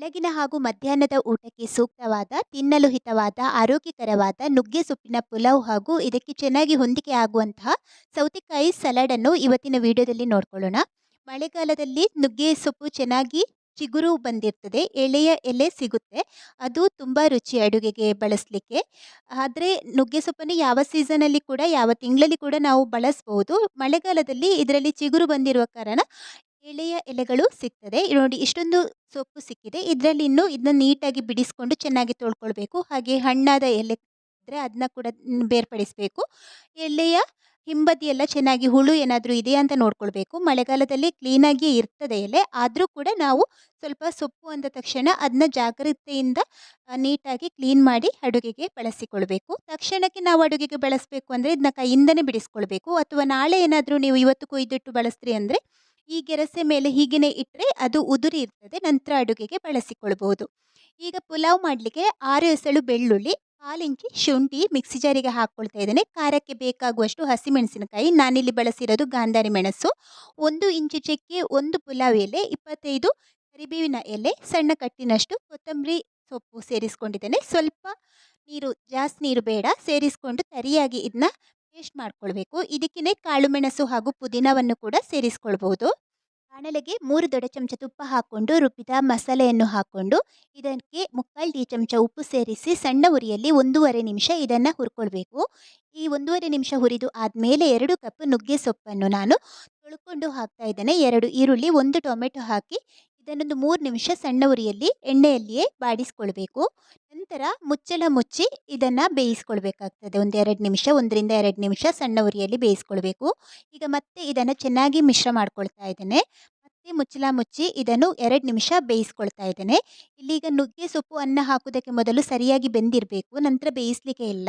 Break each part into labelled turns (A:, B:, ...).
A: ಬೆಳಗಿನ ಹಾಗೂ ಮಧ್ಯಾಹ್ನದ ಊಟಕ್ಕೆ ಸೂಕ್ತವಾದ, ತಿನ್ನಲು ಹಿತವಾದ, ಆರೋಗ್ಯಕರವಾದ ನುಗ್ಗೆ ಸೊಪ್ಪಿನ ಪುಲಾವ್ ಹಾಗೂ ಇದಕ್ಕೆ ಚೆನ್ನಾಗಿ ಹೊಂದಿಕೆ ಆಗುವಂತಹ ಸೌತೆಕಾಯಿ ಸಲಾಡನ್ನು ಇವತ್ತಿನ ವಿಡಿಯೋದಲ್ಲಿ ನೋಡ್ಕೊಳ್ಳೋಣ. ಮಳೆಗಾಲದಲ್ಲಿ ನುಗ್ಗೆ ಸೊಪ್ಪು ಚೆನ್ನಾಗಿ ಚಿಗುರು ಬಂದಿರ್ತದೆ, ಎಳೆಯ ಎಲೆ ಸಿಗುತ್ತೆ. ಅದು ತುಂಬ ರುಚಿ ಅಡುಗೆಗೆ ಬಳಸಲಿಕ್ಕೆ. ಆದರೆ ನುಗ್ಗೆ ಸೊಪ್ಪನ್ನು ಯಾವ ಸೀಸನಲ್ಲಿ ಕೂಡ, ಯಾವ ತಿಂಗಳಲ್ಲಿ ಕೂಡ ನಾವು ಬಳಸ್ಬೋದು. ಮಳೆಗಾಲದಲ್ಲಿ ಇದರಲ್ಲಿ ಚಿಗುರು ಬಂದಿರುವ ಕಾರಣ ಎಳೆಯ ಎಲೆಗಳು ಸಿಗ್ತದೆ. ನೋಡಿ, ಇಷ್ಟೊಂದು ಸೊಪ್ಪು ಸಿಕ್ಕಿದೆ. ಇದರಲ್ಲಿ ಇನ್ನು ಇದನ್ನ ನೀಟಾಗಿ ಬಿಡಿಸ್ಕೊಂಡು ಚೆನ್ನಾಗಿ ತೊಳ್ಕೊಳ್ಬೇಕು. ಹಾಗೆ ಹಣ್ಣಾದ ಎಲೆ ಇದ್ದರೆ ಅದನ್ನ ಕೂಡ ಬೇರ್ಪಡಿಸಬೇಕು. ಎಲೆಯ ಹಿಂಬದಿ ಎಲ್ಲ ಚೆನ್ನಾಗಿ ಹುಳು ಏನಾದರೂ ಇದೆಯಾ ಅಂತ ನೋಡ್ಕೊಳ್ಬೇಕು. ಮಳೆಗಾಲದಲ್ಲಿ ಕ್ಲೀನಾಗಿ ಇರ್ತದೆ ಎಲೆ. ಆದರೂ ಕೂಡ ನಾವು ಸ್ವಲ್ಪ ಸೊಪ್ಪು ಅಂದ ತಕ್ಷಣ ಅದನ್ನ ಜಾಗ್ರತೆಯಿಂದ ನೀಟಾಗಿ ಕ್ಲೀನ್ ಮಾಡಿ ಅಡುಗೆಗೆ ಬಳಸಿಕೊಳ್ಬೇಕು. ತಕ್ಷಣಕ್ಕೆ ನಾವು ಅಡುಗೆಗೆ ಬಳಸಬೇಕು ಅಂದರೆ ಇದನ್ನ ಕೈಯಿಂದನೇ ಬಿಡಿಸ್ಕೊಳ್ಬೇಕು. ಅಥವಾ ನಾಳೆ ಏನಾದರೂ ನೀವು ಇವತ್ತು ಕೊಯ್ದಿಟ್ಟು ಬಳಸ್ತೀರಿ ಅಂದರೆ ಈ ಗೆರಸೆ ಮೇಲೆ ಹೀಗೇನೆ ಇಟ್ಟರೆ ಅದು ಉದುರಿ ಇರ್ತದೆ, ನಂತರ ಅಡುಗೆಗೆ ಬಳಸಿಕೊಳ್ಬಹುದು. ಈಗ ಪುಲಾವ್ ಮಾಡಲಿಕ್ಕೆ ಆರು ಎಸಳು ಬೆಳ್ಳುಳ್ಳಿ ಕಾಲಿಂಕಿ ಶುಂಠಿ ಮಿಕ್ಸಿ ಜಾರಿಗೆ ಹಾಕ್ಕೊಳ್ತಾ ಇದ್ದೇನೆ. ಖಾರಕ್ಕೆ ಬೇಕಾಗುವಷ್ಟು ಹಸಿಮೆಣಸಿನಕಾಯಿ, ನಾನಿಲ್ಲಿ ಬಳಸಿರೋದು ಗಾಂಧಾರಿ ಮೆಣಸು, ಒಂದು ಇಂಚು ಚಕ್ಕೆ, ಒಂದು ಪುಲಾವ್ ಎಲೆ, ಇಪ್ಪತ್ತೈದು ಕರಿಬೇವಿನ ಎಲೆ, ಸಣ್ಣ ಕಟ್ಟಿನಷ್ಟು ಕೊತ್ತಂಬರಿ ಸೊಪ್ಪು ಸೇರಿಸ್ಕೊಂಡಿದ್ದೇನೆ. ಸ್ವಲ್ಪ ನೀರು, ಜಾಸ್ತಿ ನೀರು ಬೇಡ, ಸೇರಿಸ್ಕೊಂಡು ತರಿಯಾಗಿ ಇದನ್ನ ಪೇಸ್ಟ್ ಮಾಡ್ಕೊಳ್ಬೇಕು. ಇದಕ್ಕೇ ಕಾಳುಮೆಣಸು ಹಾಗೂ ಪುದೀನವನ್ನು ಕೂಡ ಸೇರಿಸ್ಕೊಳ್ಬಹುದು. ಬಾಣಲೆಗೆ ಮೂರು ದೊಡ್ಡ ಚಮಚ ತುಪ್ಪ ಹಾಕ್ಕೊಂಡು, ರುಬ್ಬಿದ ಮಸಾಲೆಯನ್ನು ಹಾಕ್ಕೊಂಡು, ಇದಕ್ಕೆ ಮುಕ್ಕಾಲು ಟೀ ಚಮಚ ಉಪ್ಪು ಸೇರಿಸಿ ಸಣ್ಣ ಉರಿಯಲ್ಲಿ ಒಂದೂವರೆ ನಿಮಿಷ ಇದನ್ನು ಹುರ್ಕೊಳ್ಬೇಕು. ಈ ಒಂದೂವರೆ ನಿಮಿಷ ಹುರಿದು ಆದಮೇಲೆ ಎರಡು ಕಪ್ ನುಗ್ಗೆ ಸೊಪ್ಪನ್ನು ನಾನು ತೊಳ್ಕೊಂಡು ಹಾಕ್ತಾ ಇದ್ದೇನೆ. ಎರಡು ಈರುಳ್ಳಿ, ಒಂದು ಟೊಮೆಟೊ ಹಾಕಿ ಇದನ್ನೊಂದು ಮೂರು ನಿಮಿಷ ಸಣ್ಣ ಉರಿಯಲ್ಲಿ ಎಣ್ಣೆಯಲ್ಲಿಯೇ ಬಾಡಿಸ್ಕೊಳ್ಬೇಕು. ನಂತರ ಮುಚ್ಚಳ ಮುಚ್ಚಿ ಇದನ್ನು ಬೇಯಿಸ್ಕೊಳ್ಬೇಕಾಗ್ತದೆ. ಒಂದು ಎರಡು ನಿಮಿಷ, ಒಂದರಿಂದ ಎರಡು ನಿಮಿಷ ಸಣ್ಣ ಉರಿಯಲ್ಲಿ ಬೇಯಿಸ್ಕೊಳ್ಬೇಕು. ಈಗ ಮತ್ತೆ ಇದನ್ನು ಚೆನ್ನಾಗಿ ಮಿಶ್ರ ಮಾಡ್ಕೊಳ್ತಾ ಇದ್ದೇನೆ. ಮುಚ್ಚಳ ಮುಚ್ಚಿ ಇದನ್ನು ಎರಡು ನಿಮಿಷ ಬೇಯಿಸ್ಕೊಳ್ತಾ ಇದ್ದೇನೆ. ಇಲ್ಲೀಗ ನುಗ್ಗೆ ಸೊಪ್ಪು ಅನ್ನ ಹಾಕೋದಕ್ಕೆ ಮೊದಲು ಸರಿಯಾಗಿ ಬೆಂದಿರಬೇಕು, ನಂತರ ಬೇಯಿಸಲಿಕ್ಕೆ ಇಲ್ಲ.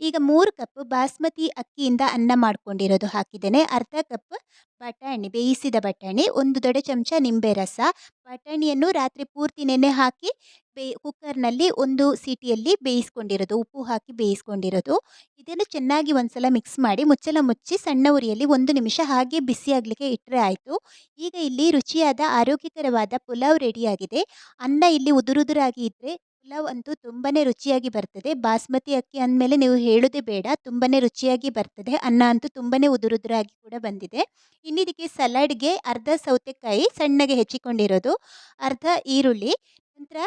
A: ಈಗ ಮೂರು ಕಪ್ ಬಾಸ್ಮತಿ ಅಕ್ಕಿಯಿಂದ ಅನ್ನ ಮಾಡ್ಕೊಂಡಿರೋದು ಹಾಕಿದ್ದೇನೆ. ಅರ್ಧ ಕಪ್ ಬಟಾಣಿ, ಬೇಯಿಸಿದ ಬಟಾಣಿ, ಒಂದು ದೊಡ್ಡ ಚಮಚ ನಿಂಬೆ ರಸ. ಬಟಾಣಿಯನ್ನು ರಾತ್ರಿ ಪೂರ್ತಿ ನೆನೆ ಹಾಕಿ ಬೇ, ಕುಕ್ಕರ್ನಲ್ಲಿ ಒಂದು ಸೀಟಿಯಲ್ಲಿ ಬೇಯಿಸ್ಕೊಂಡಿರೋದು, ಉಪ್ಪು ಹಾಕಿ ಬೇಯಿಸ್ಕೊಂಡಿರೋದು. ಇದನ್ನು ಚೆನ್ನಾಗಿ ಒಂದ್ಸಲ ಮಿಕ್ಸ್ ಮಾಡಿ ಮುಚ್ಚಲ ಮುಚ್ಚಿ ಸಣ್ಣ ಉರಿಯಲ್ಲಿ ಒಂದು ನಿಮಿಷ ಹಾಗೆ ಬಿಸಿ ಆಗಲಿಕ್ಕೆ ಇಟ್ಟರೆ ಆಯಿತು. ಈಗ ಇಲ್ಲಿ ರುಚಿಯಾದ, ಆರೋಗ್ಯಕರವಾದ ಪುಲಾವ್ ರೆಡಿಯಾಗಿದೆ. ಅನ್ನ ಇಲ್ಲಿ ಉದುರುದುರಾಗಿ ಇದ್ದರೆ ಪುಲಾವ್ ಅಂತೂ ತುಂಬಾ ರುಚಿಯಾಗಿ ಬರ್ತದೆ. ಬಾಸ್ಮತಿ ಅಕ್ಕಿ ಅಂದಮೇಲೆ ನೀವು ಹೇಳೋದೇ ಬೇಡ ತುಂಬಾ ರುಚಿಯಾಗಿ ಬರ್ತದೆ. ಅನ್ನ ಅಂತೂ ತುಂಬಾ ಉದುರುದುರಾಗಿ ಕೂಡ ಬಂದಿದೆ. ಇನ್ನಿದಕ್ಕೆ ಸಲಾಡ್ಗೆ ಅರ್ಧ ಸೌತೆಕಾಯಿ ಸಣ್ಣಗೆ ಹೆಚ್ಚಿಕೊಂಡಿರೋದು, ಅರ್ಧ ಈರುಳ್ಳಿ, ನಂತರ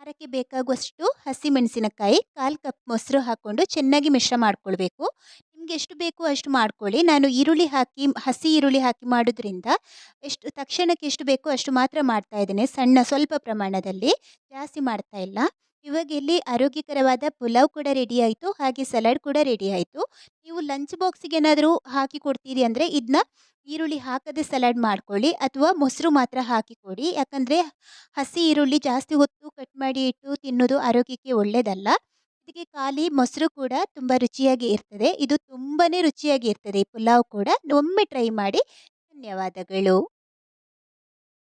A: ಖಾರಕ್ಕೆ ಬೇಕಾಗುವಷ್ಟು ಹಸಿಮೆಣಸಿನಕಾಯಿ, ಕಾಲು ಕಪ್ ಮೊಸರು ಹಾಕ್ಕೊಂಡು ಚೆನ್ನಾಗಿ ಮಿಶ್ರ ಮಾಡ್ಕೊಳ್ಬೇಕು. ನಿಮ್ಗೆ ಎಷ್ಟು ಬೇಕು ಅಷ್ಟು ಮಾಡ್ಕೊಳ್ಳಿ. ನಾನು ಈರುಳ್ಳಿ ಹಾಕಿ, ಹಸಿ ಈರುಳ್ಳಿ ಹಾಕಿ ಮಾಡೋದ್ರಿಂದ ಎಷ್ಟು, ತಕ್ಷಣಕ್ಕೆ ಎಷ್ಟು ಬೇಕೋ ಅಷ್ಟು ಮಾತ್ರ ಮಾಡ್ತಾ ಇದ್ದೇನೆ, ಸಣ್ಣ ಸ್ವಲ್ಪ ಪ್ರಮಾಣದಲ್ಲಿ. ಜಾಸ್ತಿ ಮಾಡ್ತಾ ಇಲ್ಲ. ಇವಾಗ ಇಲ್ಲಿ ಆರೋಗ್ಯಕರವಾದ ಪುಲಾವ್ ಕೂಡ ರೆಡಿ ಆಯಿತು, ಹಾಗೆ ಸಲಾಡ್ ಕೂಡ ರೆಡಿ ಆಯಿತು. ನೀವು ಲಂಚ್ ಬಾಕ್ಸಿಗೆ ಏನಾದರೂ ಹಾಕಿ ಕೊಡ್ತೀರಿ ಅಂದರೆ ಇದನ್ನ ಈರುಳ್ಳಿ ಹಾಕದೆ ಸಲಾಡ್ ಮಾಡ್ಕೊಳ್ಳಿ, ಅಥವಾ ಮೊಸರು ಮಾತ್ರ ಹಾಕಿ ಕೊಡಿ. ಯಾಕಂದರೆ ಹಸಿ ಈರುಳ್ಳಿ ಜಾಸ್ತಿ ಹೊತ್ತು ಕಟ್ ಮಾಡಿ ಇಟ್ಟು ತಿನ್ನೋದು ಆರೋಗ್ಯಕ್ಕೆ ಒಳ್ಳೆಯದಲ್ಲ ಇದಕ್ಕೆ ಖಾಲಿ ಮೊಸರು ಕೂಡ ತುಂಬ ರುಚಿಯಾಗಿ ಇರ್ತದೆ. ಇದು ತುಂಬಾ ರುಚಿಯಾಗಿ ಇರ್ತದೆ. ಈ ಪುಲಾವ್ ಕೂಡ. ಒಮ್ಮೆ ಟ್ರೈ ಮಾಡಿ. ಧನ್ಯವಾದಗಳು.